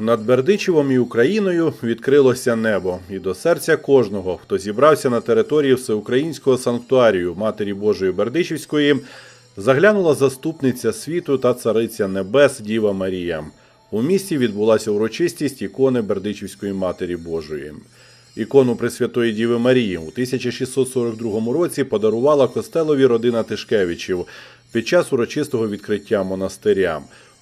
Над Бердичевом і Україною відкрилося небо, і до серця кожного, хто зібрався на території всеукраїнського санктуарію Матері Божої Бердичівської, заглянула заступниця світу та цариця небес Діва Марія. У місті відбулася урочистість ікони Бердичівської Матері Божої. Ікону Пресвятої Діви Марії у 1642 році подарувала костелові родина Тишкевичів під час урочистого відкриття монастиря.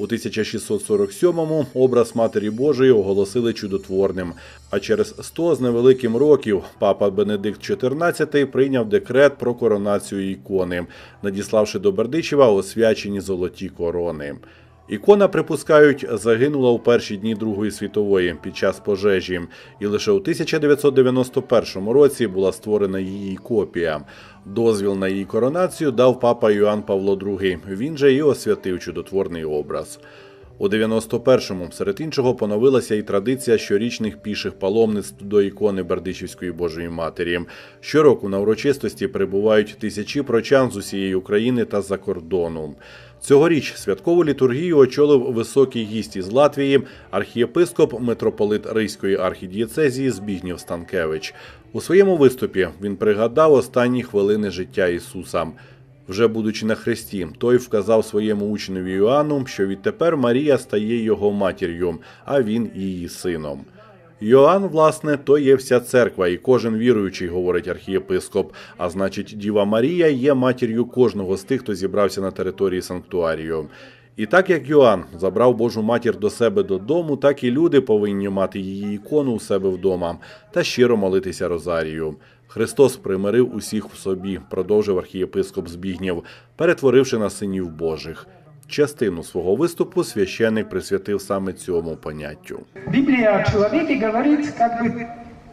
У 1647-му образ Матері Божої оголосили чудотворним. А через 100 з невеликим років папа Бенедикт XIV прийняв декрет про коронацію ікони, надіславши до Бердичева освячені золоті корони. Ікона, припускають, загинула у перші дні Другої світової під час пожежі, і лише у 1991 році була створена її копія. Дозвіл на її коронацію дав папа Йоанн Павло II. Він же і освятив чудотворний образ. У 91-му, серед іншого, поновилася і традиція щорічних піших паломництв до ікони Бердичівської Божої Матері. Щороку на урочистості прибувають тисячі прочан з усієї України та за кордону. Цьогоріч святкову літургію очолив високий гість із Латвії, архієпископ митрополит Ризької архідієцезії Збігнєв Станкевич. У своєму виступі він пригадав останні хвилини життя Ісуса. Вже будучи на хресті, той вказав своєму учневі Іоанну, що відтепер Марія стає його матір'ю, а він її сином. Йоанн, власне, то є вся церква, і кожен віруючий, говорить архієпископ. А значить, Діва Марія є матір'ю кожного з тих, хто зібрався на території санктуарію. І так як Йоанн забрав Божу матір до себе додому, так і люди повинні мати її ікону у себе вдома та щиро молитися Розарію. Христос примирив усіх в собі, продовжив архієпископ Збігнєв, перетворивши на синів Божих. Частину свого виступу священник присвятив саме цьому поняттю. Библия о человеке говорит как бы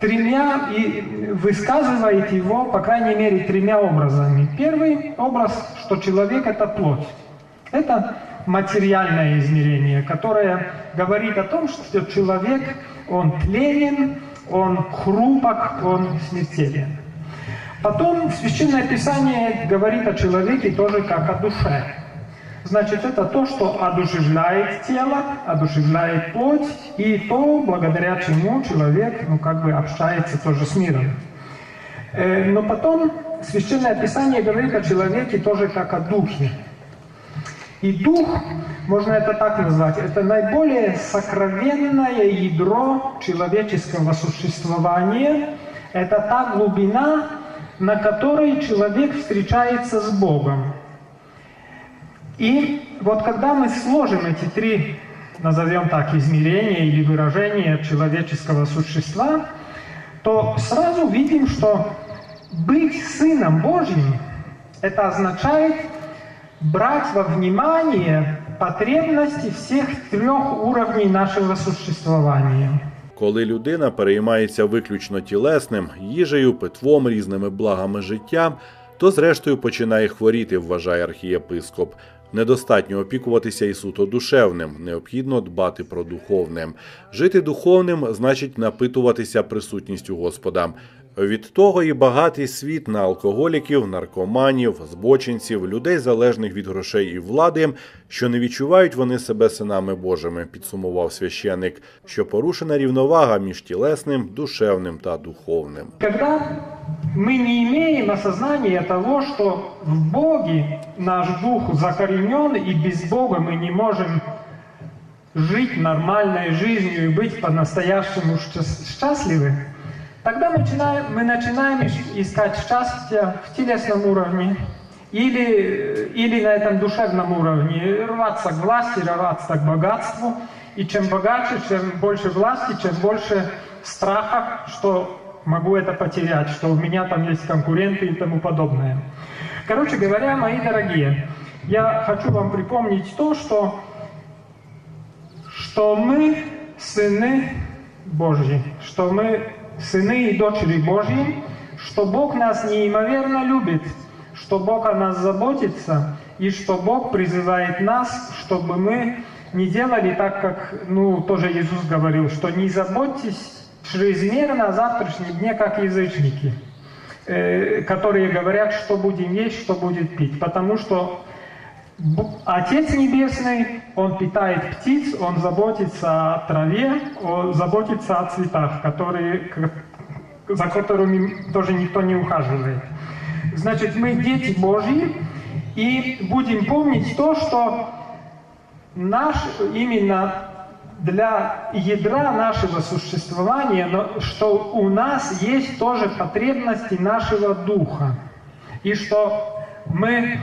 тремя и высказывает его, по крайней мере, тремя образами. Первый образ, что человек это плоть. Это материальное измерение, которое говорит о том, что человек, он тленен, он хрупок, он смертелен. Потом Священное Писание говорит о человеке тоже как о душе. Значит, это то, что одушевляет тело, одушевляет плоть, и то, благодаря чему человек, ну, как бы общается тоже с миром. Э, Но потом Священное Писание говорит о человеке тоже как о духе. И дух, можно это так назвать, это наиболее сокровенное ядро человеческого существования. Это та глубина, на которой человек встречается с Богом. И вот когда мы сложим эти три, назовем так, измерения или выражения человеческого существа, то сразу видим, что быть Сыном Божьим, это означает брать во внимание потребности всех трех уровней нашего существования. Коли людина переймається виключно тілесним, їжею, питвом, різними благами життя, то зрештою починає хворіти, вважає архієпископ. Недостатньо опікуватися і суто душевним, необхідно дбати про духовне. Жити духовним значить напитуватися присутністю Господа. Від того і багатий світ на алкоголіків, наркоманів, збочинців, людей залежних від грошей і влади, що не відчувають вони себе синами Божими, підсумував священик, що порушена рівновага між тілесним, душевним та духовним. Когда мы не имеем осознания того, что в Боге наш дух закоренен, и без Бога мы не можем жить нормальной жизнью и быть по-настоящему счаст- счастливы, тогда мы начинаем, мы начинаем искать счастье в телесном уровне или, или на этом душевном уровне, рваться к власти, рваться к богатству. И чем богаче, чем больше власти, чем больше страха, что могу это потерять, что у меня там есть конкуренты и тому подобное. Короче говоря, мои дорогие, я хочу вам припомнить то, что, что мы сыны Божьи, что мы сыны и дочери Божьи, что Бог нас неимоверно любит, что Бог о нас заботится, и что Бог призывает нас, чтобы мы не делали так, как, ну, тоже Иисус говорил, что не заботьтесь чрезмерно о завтрашнем дне, как язычники, э, которые говорят, что будем есть, что будет пить. Потому что Отец Небесный, Он питает птиц, Он заботится о траве, Он заботится о цветах, которые, за которыми тоже никто не ухаживает. Значит, мы дети Божьи, и будем помнить то, что наш именно для ядра нашего существования, что у нас есть тоже потребности нашего духа. И что мы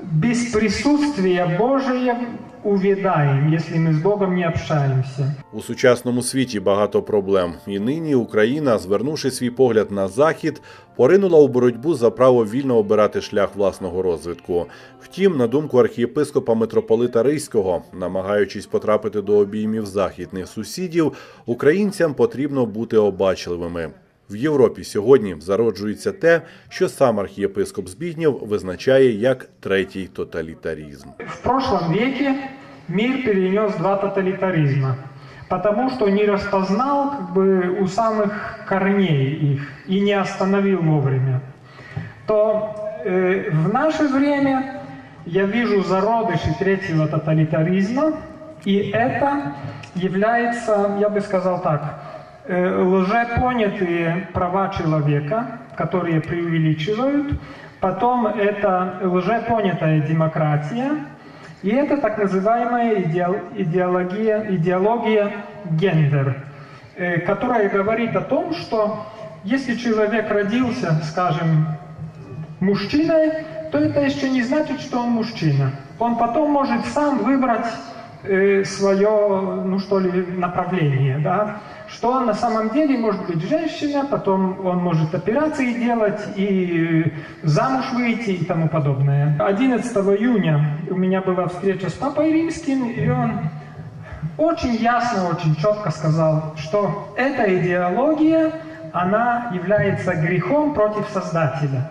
без присутствия Божия увядаем, если мы с Богом не общаемся. У сучасному світі багато проблем, і нині Україна, звернувши свій погляд на захід, поринула у боротьбу за право вільно обирати шлях власного розвитку. Втім, на думку архієпископа митрополита Ризького, намагаючись потрапити до обіймів західних сусідів, українцям потрібно бути обачливими. В Європі сьогодні зароджується те, що сам архієпископ Збігнєв визначає як третій тоталітарізм. В прошлом веке мир перенес два тоталитаризма, потому что не распознал как бы у самых корней их и не остановил вовремя. То э, в наше время я вижу зародыши третьего тоталитаризма, и это является, я бы сказал так, э, лжепонятые права человека, которые преувеличивают, потом это лжепонятая демократия, и это так называемая идеология, идеология гендер, э, которая говорит о том, что если человек родился, скажем, мужчиной, то это еще не значит, что он мужчина. Он потом может сам выбрать э, свое, ну что ли, направление, да, что он на самом деле может быть женщина, потом он может операции делать и замуж выйти и тому подобное. 11 июня у меня была встреча с Папой Римским, и он очень ясно, очень четко сказал, что эта идеология, она является грехом против Создателя.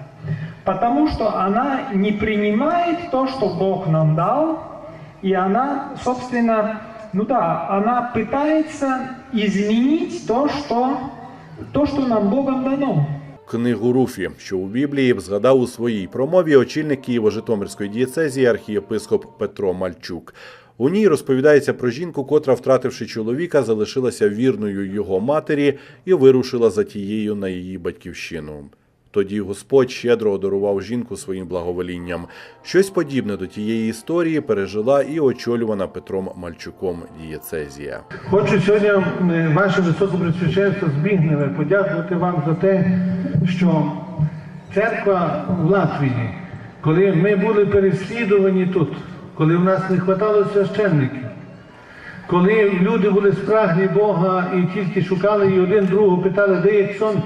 Потому что она не принимает то, что Бог нам дал, и она, собственно, ну да, она пытается изменить то, что, то, что нам Богом дано. Книгу Руфі, що у Біблії згадав у своїй промові очільник Києво-Житомирської дієцезії архієпископ Петро Мальчук. У ній розповідається про жінку, котра, втративши чоловіка, залишилася вірною його матері і вирушила за тією на її батьківщину. Тоді Господь щедро одарував жінку своїм благоволінням. Щось подібне до тієї історії пережила і очолювана Петром Мальчуком дієцезія. Хочу сьогодні е, ваше високопресвященство Збігневе подякувати вам за те, що церква в Латвії, коли ми були переслідувані тут, коли в нас не вистачало священників, коли люди були спрагні Бога і тільки шукали і один другого питали, де є сонце,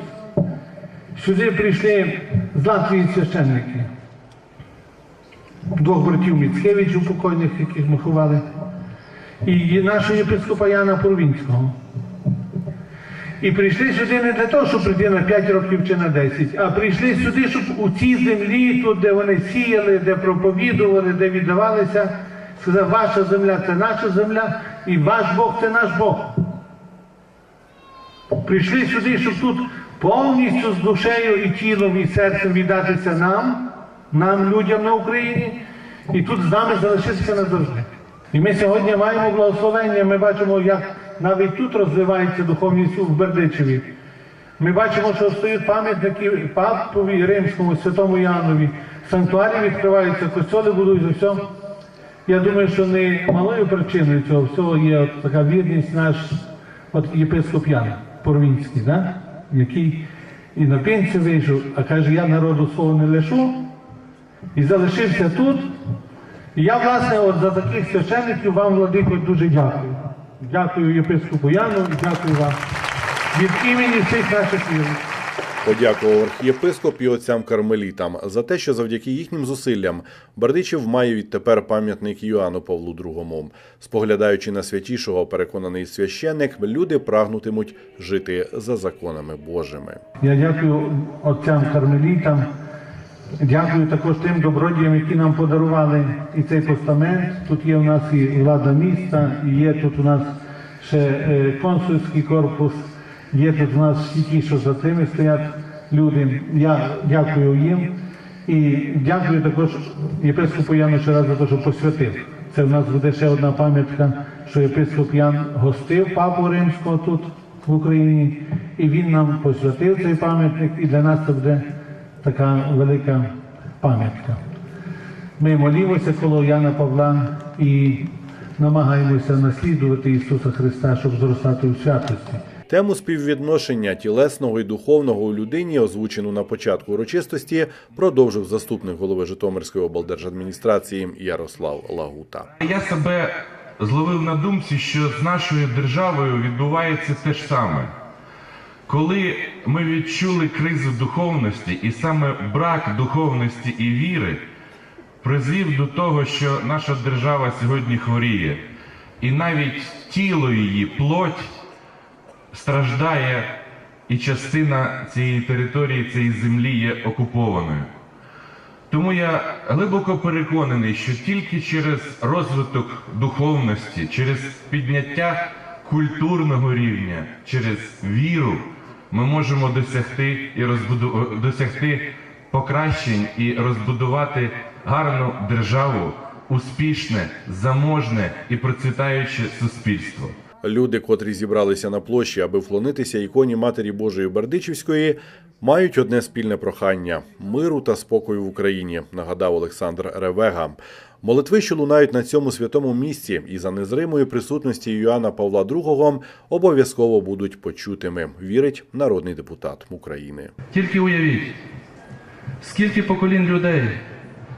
сюди прийшли з священники. Двох братів Міцкевичів покойних, яких ми ховали і нашого єпископа Яна Порвінського. І прийшли сюди не для того, щоб прийти на 5 років чи на 10, а прийшли сюди, щоб у цій землі, тут, де вони сіяли, де проповідували, де віддавалися, сказав, ваша земля це наша земля, і ваш Бог це наш Бог. Прийшли сюди, щоб тут повністю з душею і тілом, і серцем віддатися нам, нам, людям на Україні, і тут з нами залишитися назавжди. І ми сьогодні маємо благословення, ми бачимо, як навіть тут розвивається духовність в Бердичеві. Ми бачимо, що стоять пам'ятники Папові Римському, Святому Янові, санктуарі відкриваються, костьоли будують все. Я думаю, що не малою причиною цього всього є така вірність наш от єпископ Ян Порвінський, да? Який і на пенсію вийшов, а каже, я народу свого не лишу, і залишився тут. І я, власне, от за таких священників вам, владико, дуже дякую. Дякую єпископу Яну дякую вам від імені всіх наших вірних. Подякував архієпископ і отцям кармелітам за те, що завдяки їхнім зусиллям Бердичів має відтепер пам'ятник Йоанну Павлу II. Споглядаючи на святішого, переконаний священник, люди прагнутимуть жити за законами Божими. Я дякую отцям кармелітам, дякую також тим добродіям, які нам подарували і цей постамент. Тут є у нас і влада міста, і є тут у нас ще е, консульський корпус, є тут у нас всі ті, що за цими стоять люди. Я дякую їм. І дякую також єпископу Яну ще раз за те, що посвятив. Це в нас буде ще одна пам'ятка, що єпископ Ян гостив папу римського тут в Україні, і він нам посвятив цей пам'ятник, і для нас це буде така велика пам'ятка. Ми молімося коло Яна Павла і намагаємося наслідувати Ісуса Христа, щоб зростати у святості. Тему співвідношення тілесного і духовного у людині, озвучену на початку урочистості, продовжив заступник голови Житомирської облдержадміністрації Ярослав Лагута. Я себе зловив на думці, що з нашою державою відбувається те ж саме. Коли ми відчули кризу духовності, і саме брак духовності і віри призвів до того, що наша держава сьогодні хворіє, і навіть тіло її, плоть страждає, і частина цієї території, цієї землі є окупованою. Тому я глибоко переконаний, що тільки через розвиток духовності, через підняття культурного рівня, через віру ми можемо досягти і розбуду... досягти покращень і розбудувати гарну державу, успішне, заможне і процвітаюче суспільство. Люди, котрі зібралися на площі, аби вклонитися іконі Матері Божої Бердичівської, мають одне спільне прохання миру та спокою в Україні, нагадав Олександр Ревега. Молитви, що лунають на цьому святому місці, і за незримої присутності Йоанна Павла II обов'язково будуть почутими, вірить народний депутат України. Тільки уявіть, скільки поколінь людей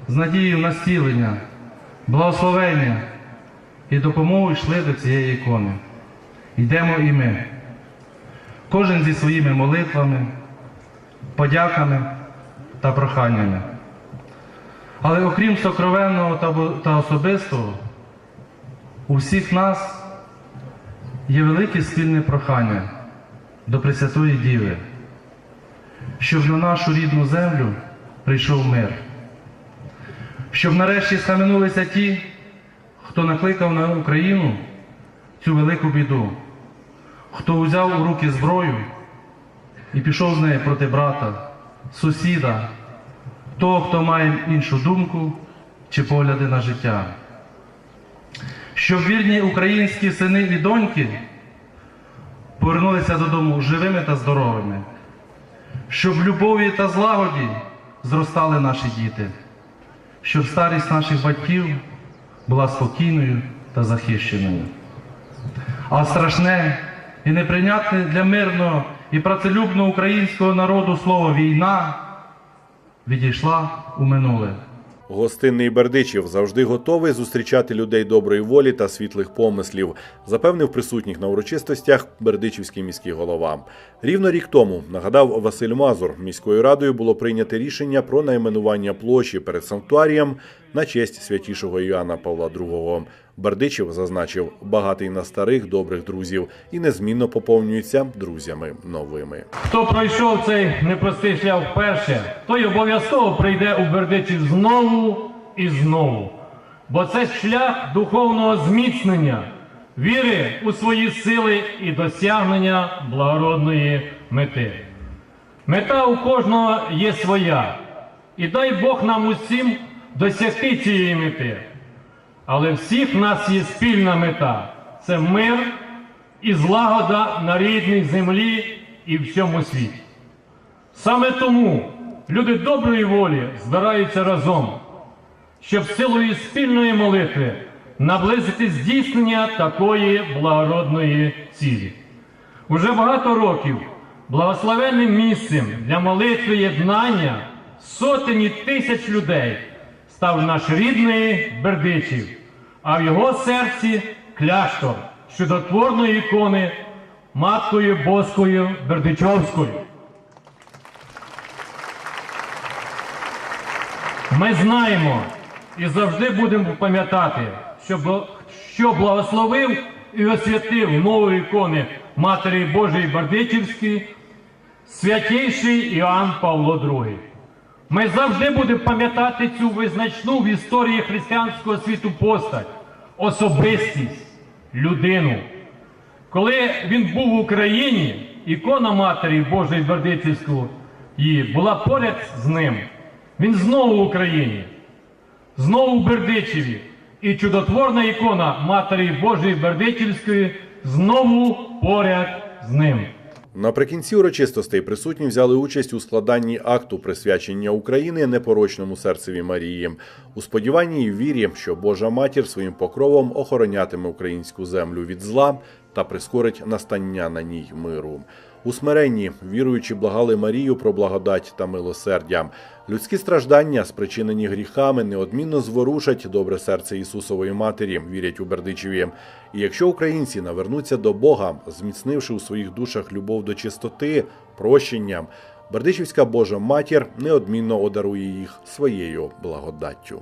з надією на зцілення, благословення і допомогу йшли до цієї ікони. Йдемо і ми. Кожен зі своїми молитвами, подяками та проханнями. Але окрім сокровенного та особистого, у всіх нас є велике спільне прохання до Пресвятої Діви щоб на нашу рідну землю прийшов мир, щоб нарешті схаменулися ті, хто накликав на Україну цю велику біду, хто взяв у руки зброю і пішов з нею проти брата, сусіда, того, хто має іншу думку чи погляди на життя. Щоб вірні українські сини і доньки повернулися додому живими та здоровими щоб в любові та злагоді зростали наші діти, щоб старість наших батьків була спокійною та захищеною. А страшне і неприйнятне для мирного і працелюбного українського народу слово війна відійшла у минуле. Гостинний Бердичів завжди готовий зустрічати людей доброї волі та світлих помислів, запевнив присутніх на урочистостях Бердичівський міський голова. Рівно рік тому нагадав Василь Мазур. Міською радою було прийнято рішення про найменування площі перед санктуарієм на честь святішого Іоанна Павла II. Бердичів зазначив багатий на старих добрих друзів і незмінно поповнюється друзями новими. Хто пройшов цей непростий шлях вперше, той обов'язково прийде у Бердичів знову і знову. Бо це шлях духовного зміцнення, віри у свої сили і досягнення благородної мети. Мета у кожного є своя, і дай Бог нам усім досягти цієї мети. Але всіх нас є спільна мета це мир і злагода на рідній землі і всьому світі. Саме тому люди доброї волі збираються разом, щоб силою спільної молитви наблизити здійснення такої благородної цілі. Уже багато років благословенним місцем для молитви єднання сотені тисяч людей став наш рідний Бердичів, а в його серці кляштор чудотворної ікони Маткою Боскою Бердичовською. Ми знаємо і завжди будемо пам'ятати, що, благословив і освятив нову ікони Матері Божої Бердичівської святійший Іоанн Павло II. Ми завжди будемо пам'ятати цю визначну в історії християнського світу постать, особистість, людину. Коли він був в Україні, ікона Матері Божої Бердичівської була поряд з ним. Він знову в Україні, знову в Бердичеві. І чудотворна ікона Матері Божої Бердичівської знову поряд з ним. Наприкінці урочистостей присутні взяли участь у складанні акту присвячення України непорочному серцеві Марії, у сподіванні і вірі, що Божа матір своїм покровом охоронятиме українську землю від зла та прискорить настання на ній миру. У смиренні віруючи благали Марію про благодать та милосердя. Людські страждання, спричинені гріхами, неодмінно зворушать добре серце Ісусової Матері, вірять у Бердичеві. І якщо українці навернуться до Бога, зміцнивши у своїх душах любов до чистоти, прощення, Бердичівська Божа Матір неодмінно одарує їх своєю благодаттю.